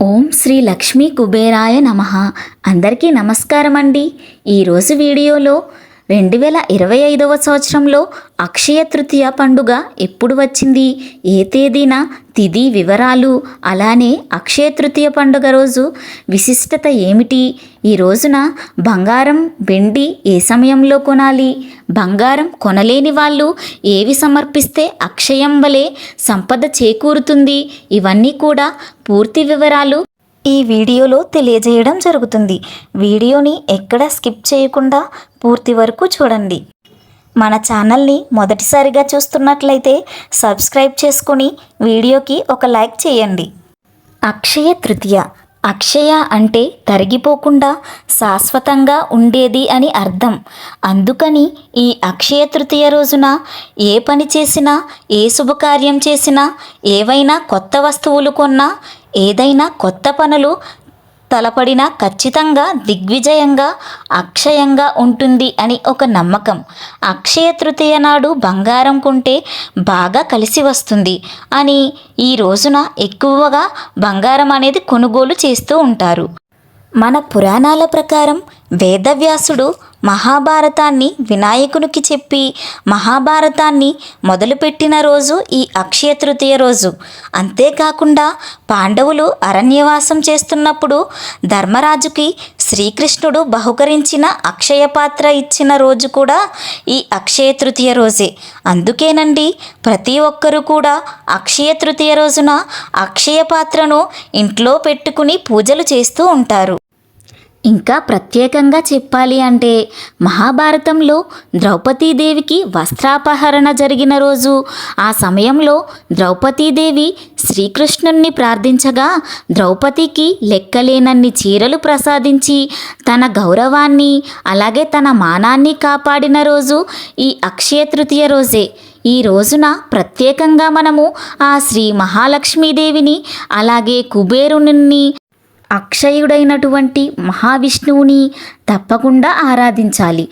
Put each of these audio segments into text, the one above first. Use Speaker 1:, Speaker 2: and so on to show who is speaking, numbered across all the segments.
Speaker 1: ఓం శ్రీ లక్ష్మీ కుబేరాయ నమ. అందరికీ నమస్కారం అండి ఈరోజు వీడియోలో రెండు వేల ఇరవై ఐదవ సంవత్సరంలో అక్షయ తృతీయ పండుగ ఎప్పుడు వచ్చింది? ఏ తేదీన? తిది వివరాలు. అలానే అక్షయ తృతీయ పండుగ రోజు విశిష్టత ఏమిటి? ఈ రోజున బంగారం వెండి ఏ సమయంలో కొనాలి? బంగారం కొనలేని వాళ్ళు ఏవి సమర్పిస్తే అక్షయం వలె సంపద చేకూరుతుంది? ఇవన్నీ కూడా పూర్తి వివరాలు ఈ వీడియోలో తెలియజేయడం జరుగుతుంది. వీడియోని ఎక్కడ స్కిప్ చేయకుండా పూర్తి వరకు చూడండి. మన ఛానల్ని మొదటిసారిగా చూస్తున్నట్లయితే సబ్స్క్రైబ్ చేసుకుని వీడియోకి ఒక లైక్ చేయండి. అక్షయ తృతీయ. అక్షయ అంటే తరిగిపోకుండా శాశ్వతంగా ఉండేది అని అర్థం. అందుకని ఈ అక్షయ తృతీయ రోజున ఏ పని చేసినా ఏ శుభకార్యం చేసినా ఏవైనా కొత్త వస్తువులు కొన్నా ఏదైనా కొత్త పనులు తలపడిన ఖచ్చితంగా దిగ్విజయంగా అక్షయంగా ఉంటుంది అని ఒక నమ్మకం. అక్షయ తృతీయ నాడు బంగారం కొంటే బాగా కలిసి వస్తుంది అని ఈ రోజున ఎక్కువగా బంగారం అనేది కొనుగోలు చేస్తూ ఉంటారు. మన పురాణాల ప్రకారం వేదవ్యాసుడు మహాభారతాన్ని వినాయకునికి చెప్పి మహాభారతాన్ని మొదలుపెట్టిన రోజు ఈ అక్షయ తృతీయ రోజు. అంతేకాకుండా పాండవులు అరణ్యవాసం చేస్తున్నప్పుడు ధర్మరాజుకి శ్రీకృష్ణుడు బహుకరించిన అక్షయ పాత్ర ఇచ్చిన రోజు కూడా ఈ అక్షయ తృతీయ రోజే. అందుకేనండి ప్రతి ఒక్కరూ కూడా అక్షయ తృతీయ రోజున అక్షయ పాత్రను ఇంట్లో పెట్టుకుని పూజలు చేస్తూ ఉంటారు. ఇంకా ప్రత్యేకంగా చెప్పాలి అంటే మహాభారతంలో ద్రౌపదీదేవికి వస్త్రాపహరణ జరిగిన రోజు ఆ సమయంలో ద్రౌపదీదేవి శ్రీకృష్ణుణ్ణి ప్రార్థించగా ద్రౌపదికి లెక్కలేనన్ని చీరలు ప్రసాదించి తన గౌరవాన్ని అలాగే తన మానాన్ని కాపాడిన రోజు ఈ అక్షయ తృతీయ రోజే. ఈ రోజున ప్రత్యేకంగా మనము ఆ శ్రీ మహాలక్ష్మీదేవిని అలాగే కుబేరుని అక్షయుడైనటువంటి మహావిష్ణువుని తప్పకుండా ఆరాధించాలి.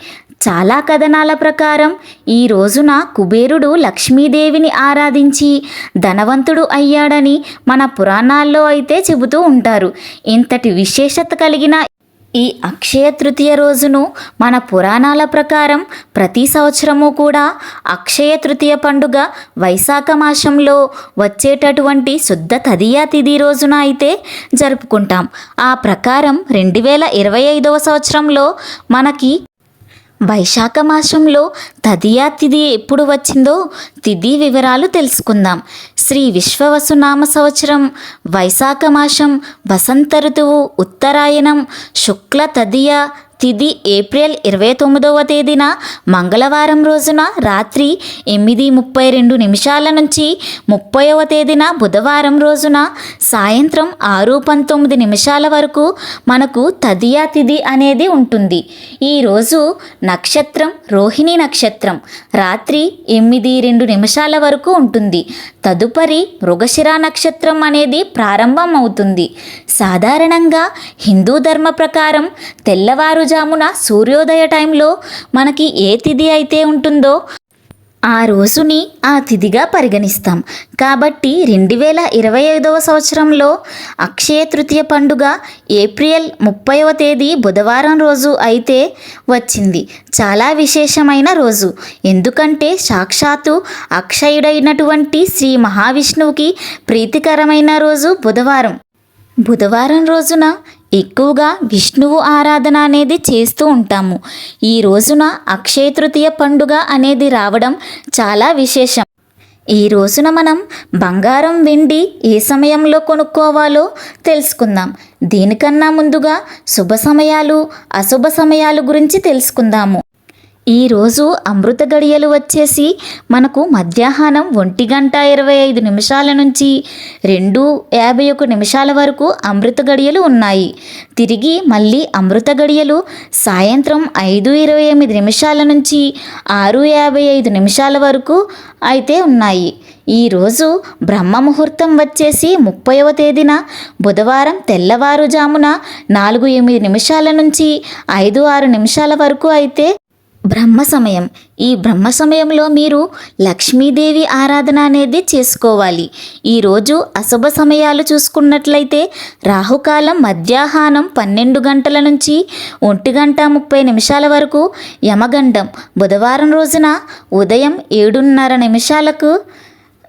Speaker 1: చాలా కథనాల ప్రకారం ఈ రోజున కుబేరుడు లక్ష్మీదేవిని ఆరాధించి ధనవంతుడు అయ్యాడని మన పురాణాల్లో అయితే చెబుతూ ఉంటారు. ఇంతటి విశేషత కలిగిన ఈ అక్షయ తృతీయ రోజును మన పురాణాల ప్రకారం ప్రతి సంవత్సరము కూడా అక్షయ తృతీయ పండుగ వైశాఖ మాసంలో వచ్చేటటువంటి శుద్ధ తదియా తిథి రోజున అయితే జరుపుకుంటాం. ఆ ప్రకారం రెండు వేల ఇరవై ఐదవ సంవత్సరంలో మనకి వైశాఖ మాసంలో తదియా తిథి ఎప్పుడు వచ్చిందో తిథి వివరాలు తెలుసుకుందాం. శ్రీ విశ్వవసునామ సంవత్సరం వైశాఖ మాసం వసంత ఋతువు ఉత్తరాయణం శుక్ల తదియ తిది ఏప్రిల్ ఇరవై తొమ్మిదవ తేదీన మంగళవారం రోజున రాత్రి ఎనిమిది ముప్పై రెండు నిమిషాల నుంచి ముప్పైవ తేదీన బుధవారం రోజున సాయంత్రం ఆరు పంతొమ్మిది నిమిషాల వరకు మనకు తదియా తిది అనేది ఉంటుంది. ఈరోజు నక్షత్రం రోహిణి నక్షత్రం రాత్రి ఎనిమిది రెండు నిమిషాల వరకు ఉంటుంది. తదుపరి మృగశిర నక్షత్రం అనేది ప్రారంభం అవుతుంది సాధారణంగా హిందూ ధర్మ ప్రకారం తెల్లవారుజామున సూర్యోదయ టైంలో మనకి ఏ తిథి అయితే ఉంటుందో ఆ రోజుని ఆ తిథిగా పరిగణిస్తాం. కాబట్టి రెండు వేల ఇరవై ఐదవ సంవత్సరంలో అక్షయ తృతీయ పండుగ ఏప్రిల్ ముప్పైవ తేదీ బుధవారం రోజు అయితే వచ్చింది. చాలా విశేషమైన రోజు. ఎందుకంటే సాక్షాత్తు అక్షయుడైనటువంటి శ్రీ మహావిష్ణువుకి ప్రీతికరమైన రోజు బుధవారం. బుధవారం రోజున ఎక్కువగా విష్ణువు ఆరాధన అనేది చేస్తూ ఉంటాము. ఈ రోజున అక్షయ తృతీయ పండుగ అనేది రావడం చాలా విశేషం. ఈ రోజున మనం బంగారం వెండి ఏ సమయంలో కొనుక్కోవాలో తెలుసుకుందాం. దీనికన్నా ముందుగా శుభ సమయాలు అశుభ సమయాలు గురించి తెలుసుకుందాము. ఈరోజు అమృత గడియలు వచ్చేసి మనకు మధ్యాహ్నం ఒంటి గంట ఇరవై ఐదు నిమిషాల నుంచి రెండు యాభై ఒక నిమిషాల వరకు అమృత గడియలు ఉన్నాయి. తిరిగి మళ్ళీ అమృత గడియలు సాయంత్రం ఐదు ఇరవై ఎనిమిది నిమిషాల నుంచి ఆరు యాభై ఐదు నిమిషాల వరకు అయితే ఉన్నాయి. ఈరోజు బ్రహ్మ ముహూర్తం వచ్చేసి ముప్పైవ తేదీన బుధవారం తెల్లవారుజామున నాలుగు ఎనిమిది నిమిషాల నుంచి ఐదు ఆరు నిమిషాల వరకు అయితే బ్రహ్మ సమయం. ఈ బ్రహ్మ సమయంలో మీరు లక్ష్మీదేవి ఆరాధన అనేది చేసుకోవాలి. ఈరోజు అశుభ సమయాలు చూసుకున్నట్లయితే రాహుకాలం మధ్యాహ్నం పన్నెండు గంటల నుంచి ఒంటి గంట ముప్పై నిమిషాల వరకు యమగండం. బుధవారం రోజున ఉదయం ఏడున్నర నిమిషాలకు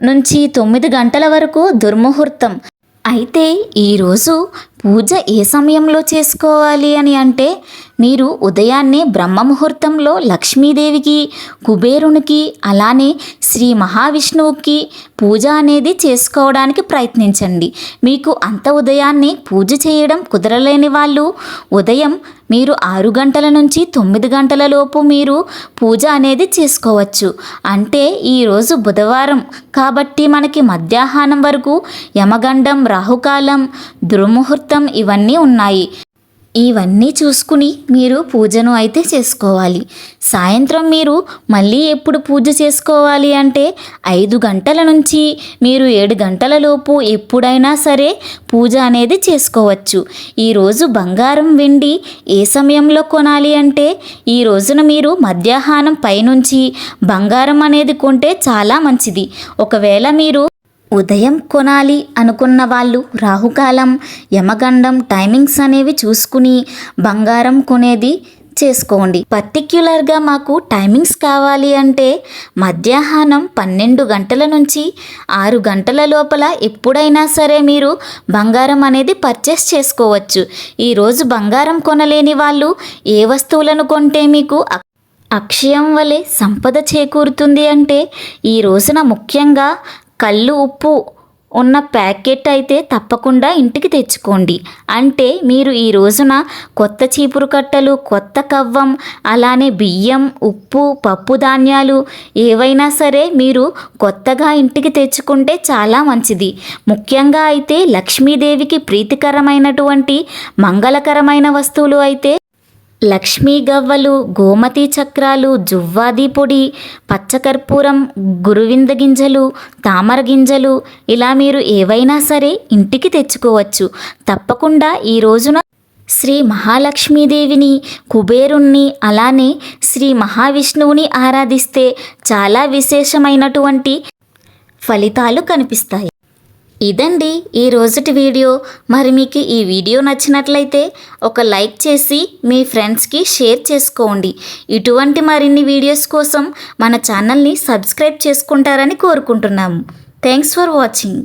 Speaker 1: నుంచి తొమ్మిది గంటల వరకు దుర్ముహూర్తం. అయితే ఈరోజు పూజ ఏ సమయంలో చేసుకోవాలి అని అంటే మీరు ఉదయాన్నే బ్రహ్మ ముహూర్తంలో లక్ష్మీదేవికి కుబేరునికి అలానే శ్రీ మహావిష్ణువుకి పూజ అనేది చేసుకోవడానికి ప్రయత్నించండి. మీకు అంత ఉదయాన్నే పూజ చేయడం కుదరలేని వాళ్ళు ఉదయం మీరు ఆరు గంటల నుంచి తొమ్మిది గంటల లోపు మీరు పూజ అనేది చేసుకోవచ్చు. అంటే ఈరోజు బుధవారం కాబట్టి మనకి మధ్యాహ్నం వరకు యమగండం రాహుకాలం దుర్ముహూర్తం ఇవన్నీ ఉన్నాయి. ఇవన్నీ చూసుకుని మీరు పూజను అయితే చేసుకోవాలి. సాయంత్రం మీరు మళ్ళీ ఎప్పుడు పూజ చేసుకోవాలి అంటే ఐదు గంటల నుంచి మీరు ఏడు గంటల లోపు ఎప్పుడైనా సరే పూజ అనేది చేసుకోవచ్చు. ఈరోజు బంగారం వెండి ఏ సమయంలో కొనాలి అంటే ఈ రోజున మీరు మధ్యాహ్నం పైనుంచి బంగారం అనేది కొంటే చాలా మంచిది. ఒకవేళ మీరు ఉదయం కొనాలి అనుకున్న వాళ్ళు రాహుకాలం యమగండం టైమింగ్స్ అనేవి చూసుకుని బంగారం కొనేది చేసుకోండి. పర్టిక్యులర్గా మాకు టైమింగ్స్ కావాలి అంటే మధ్యాహ్నం పన్నెండు గంటల నుంచి ఆరు గంటల లోపల ఎప్పుడైనా సరే మీరు బంగారం అనేది పర్చేస్ చేసుకోవచ్చు. ఈరోజు బంగారం కొనలేని వాళ్ళు ఏ వస్తువులను కొంటే మీకు అక్షయం వలె సంపద చేకూరుతుంది అంటే ఈ రోజున ముఖ్యంగా కళ్ళు ఉప్పు ఉన్న ప్యాకెట్ అయితే తప్పకుండా ఇంటికి తెచ్చుకోండి. అంటే మీరు ఈ రోజున కొత్త చీపురు కట్టలు కొత్త కవ్వం అలానే బియ్యం ఉప్పు పప్పు ధాన్యాలు ఏవైనా సరే మీరు కొత్తగా ఇంటికి తెచ్చుకుంటే చాలా మంచిది. ముఖ్యంగా అయితే లక్ష్మీదేవికి ప్రీతికరమైనటువంటి మంగళకరమైన వస్తువులు అయితే లక్ష్మీ గవ్వలు గోమతి చక్రాలు జువ్వాది పొడి పచ్చకర్పూరం గురువింద గింజలు తామర గింజలు ఇలా మీరు ఏవైనా సరే ఇంటికి తెచ్చుకోవచ్చు. తప్పకుండా ఈ రోజున శ్రీ మహాలక్ష్మీదేవిని కుబేరుణ్ణి అలానే శ్రీ మహావిష్ణువుని ఆరాధిస్తే చాలా విశేషమైనటువంటి ఫలితాలు కనిపిస్తాయి. ఇదండి ఈ రోజుటి వీడియో. మరి మీకు ఈ వీడియో నచ్చినట్లయితే ఒక లైక్ చేసి మీ ఫ్రెండ్స్కి షేర్ చేసుకోండి. ఇటువంటి మరిన్ని వీడియోస్ కోసం మన ఛానల్ని సబ్స్క్రైబ్ చేసుకుంటారని కోరుకుంటున్నాము. Thanks for watching.